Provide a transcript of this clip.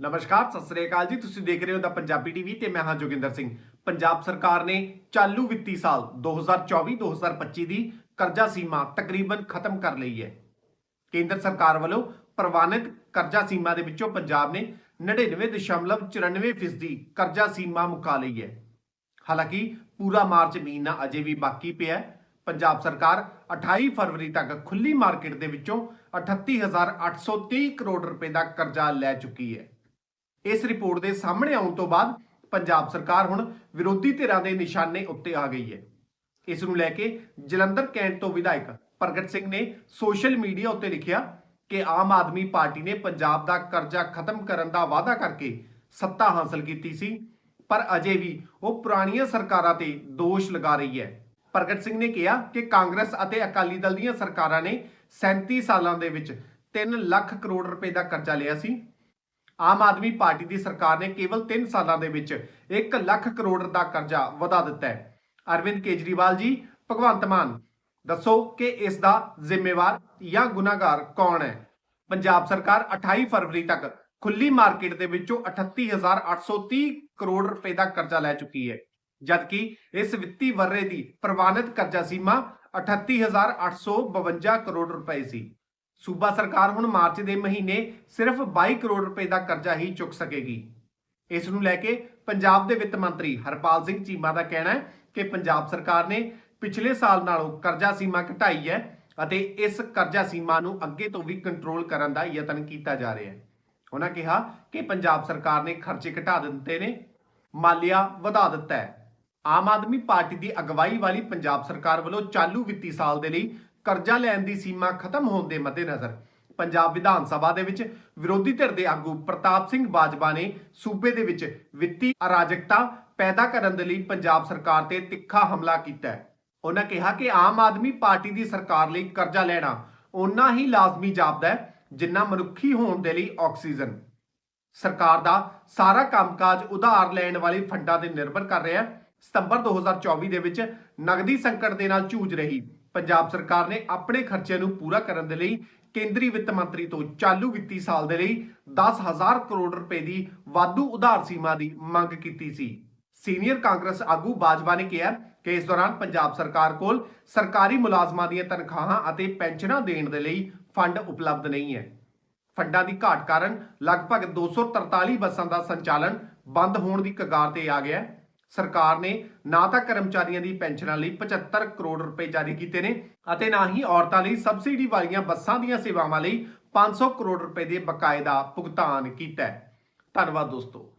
ਨਮਸਕਾਰ, ਸਤਿ ਸ੍ਰੀ ਅਕਾਲ ਜੀ। ਤੁਸੀਂ ਦੇਖ ਰਹੇ ਹੋ ਦਾ ਪੰਜਾਬੀ ਟੀਵੀ ਤੇ ਮੈਂ ਹਾਂ ਜੋਗਿੰਦਰ ਸਿੰਘ। ਪੰਜਾਬ ਸਰਕਾਰ ਨੇ ਚਾਲੂ ਵਿੱਤੀ ਸਾਲ 2024-2025 ਦੀ ਕਰਜ਼ਾ ਸੀਮਾ ਤਕਰੀਬਨ ਖਤਮ ਕਰ ਲਈ ਹੈ। ਕੇਂਦਰ ਸਰਕਾਰ ਵੱਲੋਂ ਪ੍ਰਵਾਨਿਤ ਕਰਜ਼ਾ ਸੀਮਾ ਦੇ ਵਿੱਚੋਂ ਪੰਜਾਬ ਨੇ 99.94% ਫੀਸਦੀ ਕਰਜ਼ਾ ਸੀਮਾ ਮੁਕਾ ਲਈ ਹੈ। ਹਾਲਾਂਕਿ, ਪੂਰਾ ਮਾਰਚ ਮਹੀਨਾ ਅਜੇ ਵੀ ਬਾਕੀ ਪਿਆ ਹੈ। ਪੰਜਾਬ ਸਰਕਾਰ 28 ਫਰਵਰੀ ਤੱਕ ਖੁੱਲੀ ਮਾਰਕੀਟ ਦੇ ਵਿੱਚੋਂ 38830 ਕਰੋੜ ਰੁਪਏ ਦਾ ਕਰਜ਼ਾ ਲੈ ਚੁੱਕੀ ਹੈ। ਇਸ ਰਿਪੋਰਟ ਦੇ ਸਾਹਮਣੇ ਆਉਣ ਤੋਂ ਬਾਅਦ ਪੰਜਾਬ ਸਰਕਾਰ ਹੁਣ ਵਿਰੋਧੀ ਧਿਰਾਂ ਦੇ ਨਿਸ਼ਾਨੇ ਉੱਤੇ ਆ ਗਈ ਹੈ। ਇਸ ਨੂੰ ਲੈ ਕੇ ਜਲੰਧਰ ਕੈਂਟ ਤੋਂ ਵਿਧਾਇਕ ਪ੍ਰਗਟ ਸਿੰਘ ਨੇ ਸੋਸ਼ਲ ਮੀਡੀਆ ਉੱਤੇ ਲਿਖਿਆ ਕਿ ਆਮ ਆਦਮੀ ਪਾਰਟੀ ਨੇ ਪੰਜਾਬ ਦਾ ਕਰਜ਼ਾ ਖਤਮ ਕਰਨ ਦਾ ਵਾਅਦਾ ਕਰਕੇ ਸੱਤਾ ਹਾਸਲ ਕੀਤੀ ਸੀ, ਪਰ ਅਜੇ ਵੀ ਉਹ ਪੁਰਾਣੀਆਂ ਸਰਕਾਰਾਂ ਤੇ ਦੋਸ਼ ਲਗਾ ਰਹੀ ਹੈ। ਪ੍ਰਗਟ ਸਿੰਘ ਨੇ ਕਿਹਾ ਕਿ ਕਾਂਗਰਸ ਅਤੇ ਅਕਾਲੀ ਦਲ ਦੀਆਂ ਸਰਕਾਰਾਂ ਨੇ 37 ਸਾਲਾਂ ਦੇ ਵਿੱਚ 3 ਲੱਖ ਕਰੋੜ ਰੁਪਏ ਦਾ ਕਰਜ਼ਾ ਲਿਆ ਸੀ। ਆਮ ਆਦਮੀ ਪਾਰਟੀ ਦੀ ਸਰਕਾਰ ਨੇ ਕੇਵਲ 3 ਸਾਲਾਂ ਦੇ ਵਿੱਚ 1 ਲੱਖ ਕਰੋੜ ਦਾ ਕਰਜ਼ਾ ਵਧਾ ਦਿੱਤਾ ਹੈ। ਅਰਵਿੰਦ ਕੇਜਰੀਵਾਲ ਜੀ, ਭਗਵੰਤ ਮਾਨ, ਦੱਸੋ ਕਿ ਇਸ ਦਾ ਜ਼ਿੰਮੇਵਾਰ ਜਾਂ ਗੁਨਾਹਗਾਰ ਕੌਣ ਹੈ? ਪੰਜਾਬ ਸਰਕਾਰ 28 ਫਰਵਰੀ ਤੱਕ ਖੁੱਲੀ ਮਾਰਕੀਟ ਦੇ ਵਿੱਚੋਂ 38830 ਕਰੋੜ ਰੁਪਏ ਦਾ ਕਰਜ਼ਾ ਲੈ ਚੁੱਕੀ ਹੈ, ਜਦਕਿ ਇਸ ਵਿੱਤੀ ਵਰਰੇ ਦੀ ਪ੍ਰਵਾਨਿਤ ਕਰਜ਼ਾ ਸੀਮਾ 38852 ਕਰੋੜ ਰੁਪਏ ਸੀ। ਸੂਬਾ ਸਰਕਾਰ ਹੁਣ ਮਾਰਚ ਦੇ ਮਹੀਨੇ ਸਿਰਫ 22 ਕਰੋੜ ਰੁਪਏ ਦਾ ਕਰਜ਼ਾ ਹੀ ਚੁੱਕ ਸਕੇਗੀ। ਇਸ ਨੂੰ ਲੈ ਕੇ ਪੰਜਾਬ ਦੇ ਵਿੱਤ ਮੰਤਰੀ ਹਰਪਾਲ ਸਿੰਘ ਚੀਮਾ ਦਾ ਕਹਿਣਾ ਹੈ ਕਿ ਪੰਜਾਬ ਸਰਕਾਰ ਨੇ ਪਿਛਲੇ ਸਾਲ ਨਾਲੋਂ ਕਰਜ਼ਾ ਸੀਮਾ ਘਟਾਈ ਹੈ ਅਤੇ ਇਸ ਕਰਜ਼ਾ ਸੀਮਾ ਨੂੰ ਅੱਗੇ ਤੋਂ ਵੀ ਕੰਟਰੋਲ ਕਰਨ ਦਾ ਯਤਨ ਕੀਤਾ ਜਾ ਰਿਹਾ ਹੈ। ਉਹਨਾਂ ਕਿਹਾ ਕਿ ਪੰਜਾਬ ਸਰਕਾਰ ਨੇ ਖਰਚੇ ਘਟਾ ਦਿੱਤੇ ਨੇ, ਮਾਲੀਆ ਵਧਾ ਦਿੱਤਾ ਹੈ। ਆਮ ਆਦਮੀ ਪਾਰਟੀ ਦੀ ਅਗਵਾਈ ਵਾਲੀ ਪੰਜਾਬ ਸਰਕਾਰ ਵੱਲੋਂ ਚਾਲੂ ਵਿੱਤੀ ਸਾਲ ਦੇ ਲਈ ਕਰਜ਼ਾ ਲੈਣ ਦੀ ਸੀਮਾ ਖਤਮ ਹੋਣ ਦੇ ਮੱਦੇਨਜ਼ਰ ਪੰਜਾਬ ਵਿਧਾਨ ਸਭਾ ਦੇ ਵਿੱਚ ਵਿਰੋਧੀ ਧਿਰ ਦੇ ਆਗੂ ਪ੍ਰਤਾਪ ਸਿੰਘ ਬਾਜਵਾ ਨੇ ਸੂਬੇ ਦੇ ਵਿੱਚ ਵਿੱਤੀ ਅਰਾਜਕਤਾ ਪੈਦਾ ਕਰਨ ਦੇ ਲਈ ਪੰਜਾਬ ਸਰਕਾਰ ਤੇ ਤਿੱਖਾ ਹਮਲਾ ਕੀਤਾ ਹੈ। ਉਹਨਾਂ ਕਿਹਾ ਕਿ ਆਮ ਆਦਮੀ ਪਾਰਟੀ ਦੀ ਸਰਕਾਰ ਲਈ ਕਰਜ਼ਾ ਲੈਣਾ ਓਨਾ ਹੀ ਲਾਜ਼ਮੀ ਜਾਪਦਾ ਹੈ ਜਿੰਨਾ ਮਨੁੱਖੀ ਹੋਣ ਦੇ ਲਈ ਆਕਸੀਜਨ। ਸਰਕਾਰ ਦਾ ਸਾਰਾ ਕੰਮਕਾਜ ਉਧਾਰ ਲੈਣ ਵਾਲੇ ਫੰਡਾਂ ਤੇ ਨਿਰਭਰ ਕਰ ਰਿਹਾ ਹੈ। ਸਤੰਬਰ 2024 ਦੇ ਵਿੱਚ ਨਗਦੀ ਸੰਕਟ ਦੇ ਨਾਲ ਜੂਝ ਰਹੀ ਪੰਜਾਬ ਸਰਕਾਰ ਨੇ ਆਪਣੇ ਖਰਚਿਆਂ ਨੂੰ ਪੂਰਾ ਕਰਨ ਦੇ ਲਈ ਕੇਂਦਰੀ ਵਿੱਤ ਮੰਤਰੀ ਤੋਂ ਚਾਲੂ ਵਿੱਤੀ ਸਾਲ ਦੇ ਲਈ 10000 ਕਰੋੜ ਰੁਪਏ ਦੀ ਵਾਧੂ ਉਧਾਰ ਸੀਮਾ ਦੀ ਮੰਗ ਕੀਤੀ ਸੀ। ਸੀਨੀਅਰ ਕਾਂਗਰਸ ਆਗੂ ਬਾਜਵਾ ਨੇ ਕਿਹਾ ਕਿ ਇਸ ਦੌਰਾਨ ਪੰਜਾਬ ਸਰਕਾਰ ਕੋਲ ਸਰਕਾਰੀ ਮੁਲਾਜ਼ਮਾਂ ਦੀਆਂ ਤਨਖਾਹਾਂ ਅਤੇ ਪੈਨਸ਼ਨਾਂ ਦੇਣ ਦੇ ਲਈ ਫੰਡ ਉਪਲਬਧ ਨਹੀਂ ਹੈ। ਫੰਡਾਂ ਦੀ ਘਾਟ ਕਾਰਨ ਲਗਭਗ 243 ਬੱਸਾਂ ਦਾ ਸੰਚਾਲਨ ਬੰਦ ਹੋਣ ਦੀ ਕਗਾਰ ਤੇ ਆ ਗਿਆ ਹੈ। ਸਰਕਾਰ ਨੇ ਨਾ ਤਾਂ ਕਰਮਚਾਰੀਆਂ ਦੀ ਪੈਨਸ਼ਨਾਂ ਲਈ 75 ਕਰੋੜ ਰੁਪਏ ਜਾਰੀ ਕੀਤੇ ਨੇ ਅਤੇ ਨਾ ਹੀ ਔਰਤਾਂ ਲਈ ਸਬਸਿਡੀ ਵਾਲੀਆਂ ਬੱਸਾਂ ਦੀਆਂ ਸੇਵਾਵਾਂ ਲਈ 500 ਕਰੋੜ ਰੁਪਏ ਦੇ ਬਕਾਇਦਾ ਭੁਗਤਾਨ ਕੀਤਾ ਹੈ। ਧੰਨਵਾਦ ਦੋਸਤੋ।